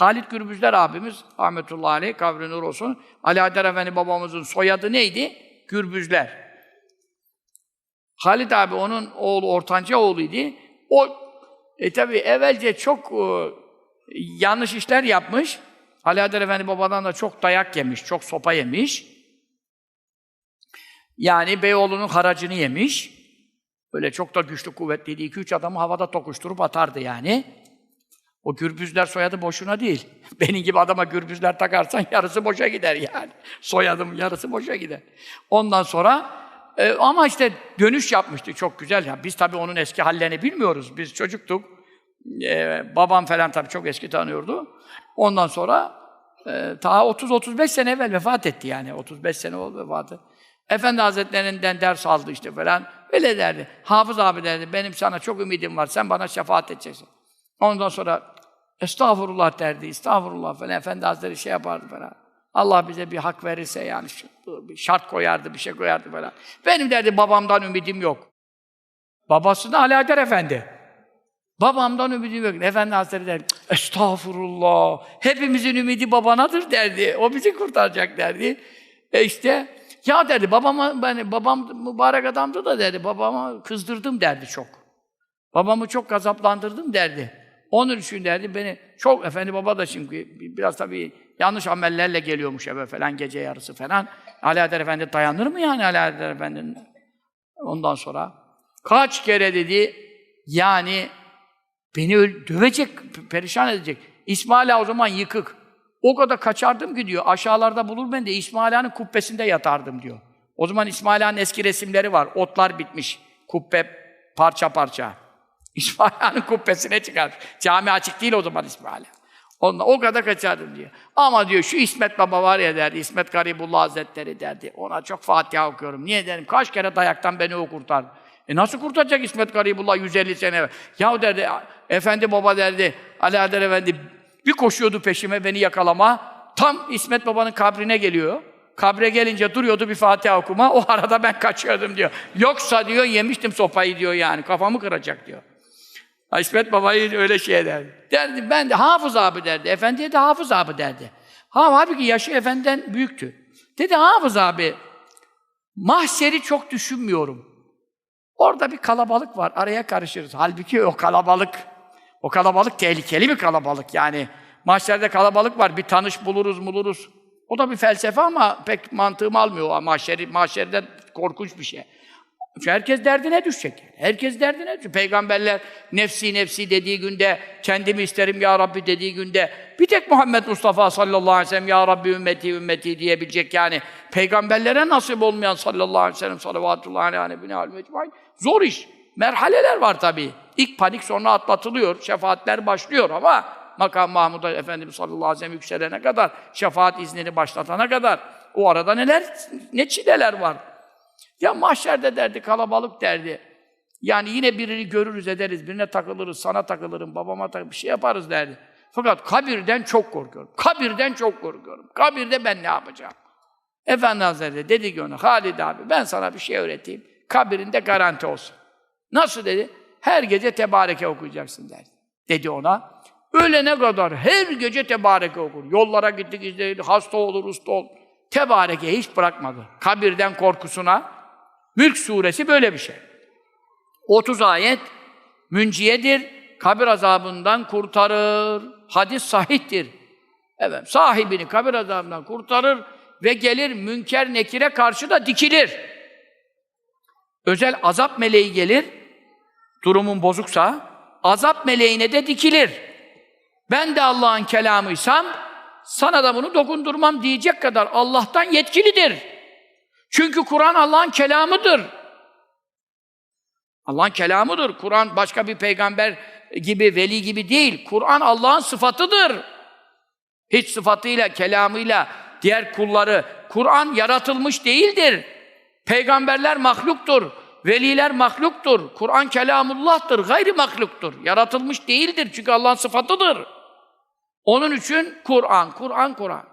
Halit Gürbüzler abimiz, rahmetullahi aleyh, kabri nur olsun. Ali Haydar Efendi babamızın soyadı neydi? Gürbüzler. Halit abi onun oğlu, ortanca oğluydu. O, e tabi evvelce çok e, yanlış işler yapmış. Ali Haydar Efendi babadan da çok dayak yemiş, çok sopa yemiş. Yani Beyoğlu'nun haracını yemiş. Böyle çok da güçlü, kuvvetliydi. İki üç adamı havada tokuşturup atardı yani. O gürbüzler soyadı boşuna değil. Benim gibi adama gürbüzler takarsan yarısı boşa gider yani. Soyadım yarısı boşa gider. Ondan sonra e, ama işte dönüş yapmıştı çok güzel. Ya biz tabii onun eski hallerini bilmiyoruz. Biz çocuktuk. E, babam falan tabii çok eski tanıyordu. Ondan sonra e, ta 30-35 sene evvel vefat etti yani. 35 sene oldu vefatı. Efendi Hazretlerinden ders aldı işte falan. Öyle derdi. Hafız abi derdi, benim sana çok ümidim var, sen bana şefaat edeceksin. Ondan sonra estağfurullah derdi, estağfurullah falan. Efendi Hazretleri şey yapardı falan. Allah bize bir hak verirse yani bir şart koyardı, bir şey koyardı falan. Benim derdi babamdan ümidim yok. Babası da Haydar Efendi. Babamdan ümidim yok. Efendi Hazretleri derdi, estağfurullah, hepimizin ümidi babanadır derdi. O bizi kurtaracak derdi. E işte, ya derdi, babama, ben, babam mübarek adamdı da derdi, babama kızdırdım derdi çok. Babamı çok gazaplandırdım derdi. Onun için derdi beni çok efendi baba da şimdi biraz tabii yanlış amellerle geliyormuş eve falan gece yarısı falan. Ali Haydar Efendi dayanır mı yani Ali Haydar Efendi'nin? Ondan sonra kaç kere dedi yani beni öl- dövecek, perişan edecek. İsmail Ağa o zaman yıkık. O kadar kaçardım ki diyor. Aşağılarda bulur beni de İsmail Ağa'nın kubbesinde yatardım diyor. O zaman İsmail Ağa'nın eski resimleri var. Otlar bitmiş. Kubbe parça parça. İsmail Ağa'nın kubbesine çıkar. Cami açık değil o zaman İsmail Ağa. Onunla o kadar kaçardım diyor. Ama diyor şu İsmet Baba var ya derdi, İsmet Garibullah Hazretleri derdi. Ona çok Fatiha okuyorum. Niye dedim? Kaç kere dayaktan beni o kurtardı. E nasıl kurtaracak İsmet Garibullah 150 sene evvel? Ya derdi, Efendi Baba derdi, Ali Adel Efendi bir koşuyordu peşime beni yakalama. Tam İsmet Baba'nın kabrine geliyor. Kabre gelince duruyordu bir Fatiha okuma. O arada ben kaçıyordum diyor. Yoksa diyor yemiştim sopayı diyor yani. Kafamı kıracak diyor. İsmet Baba'yı öyle şey derdi. Derdi ben de Hafız abi derdi. Efendiye de Hafız abi derdi. Ha halbuki yaşı efendiden büyüktü. Dedi Hafız abi mahşeri çok düşünmüyorum. Orada bir kalabalık var. Araya karışırız. Halbuki o kalabalık o kalabalık tehlikeli bir kalabalık. Yani mahşerde kalabalık var. Bir tanış buluruz buluruz. O da bir felsefe ama pek mantığım almıyor. Mahşeri, mahşerde korkunç bir şey. Çünkü herkes derdine düşecek. Herkes derdine düşecek. Peygamberler nefsi nefsi dediği günde, kendimi isterim ya Rabbi dediği günde, bir tek Muhammed Mustafa sallallahu aleyhi ve sellem ya Rabbi ümmeti ümmeti diyebilecek yani. Peygamberlere nasip olmayan sallallahu aleyhi ve sellem salavatullahi aleyhi ve Zor iş. Merhaleler var tabii. İlk panik sonra atlatılıyor. Şefaatler başlıyor ama makam Mahmud'a Efendimiz sallallahu aleyhi ve sellem yükselene kadar, şefaat iznini başlatana kadar o arada neler, ne çileler var. Ya mahşerde derdi, kalabalık derdi. Yani yine birini görürüz ederiz, birine takılırız, sana takılırım, babama takılırım, bir şey yaparız derdi. Fakat kabirden çok korkuyorum. Kabirden çok korkuyorum. Kabirde ben ne yapacağım? Efendi Hazretleri dedi ki ona, Halid abi ben sana bir şey öğreteyim. Kabirinde garanti olsun. Nasıl dedi? Her gece tebareke okuyacaksın derdi. Dedi ona. Ölene kadar her gece tebareke okur. Yollara gittik, izledik, hasta olur, usta olur. Tebareke hiç bırakmadı. Kabirden korkusuna. Mülk suresi böyle bir şey. 30 ayet münciyedir, kabir azabından kurtarır. Hadis sahihtir. Evet, sahibini kabir azabından kurtarır ve gelir münker nekire karşı da dikilir. Özel azap meleği gelir, durumun bozuksa, azap meleğine de dikilir. Ben de Allah'ın kelamıysam, sana da bunu dokundurmam diyecek kadar Allah'tan yetkilidir. Çünkü Kur'an Allah'ın kelamıdır. Allah'ın kelamıdır. Kur'an başka bir peygamber gibi, veli gibi değil. Kur'an Allah'ın sıfatıdır. Hiç sıfatıyla, kelamıyla diğer kulları, Kur'an yaratılmış değildir. Peygamberler mahluktur. Veliler mahluktur. Kur'an kelamullah'tır. Gayri mahluktur. Yaratılmış değildir. Çünkü Allah'ın sıfatıdır. Onun için Kur'an, Kur'an, Kur'an.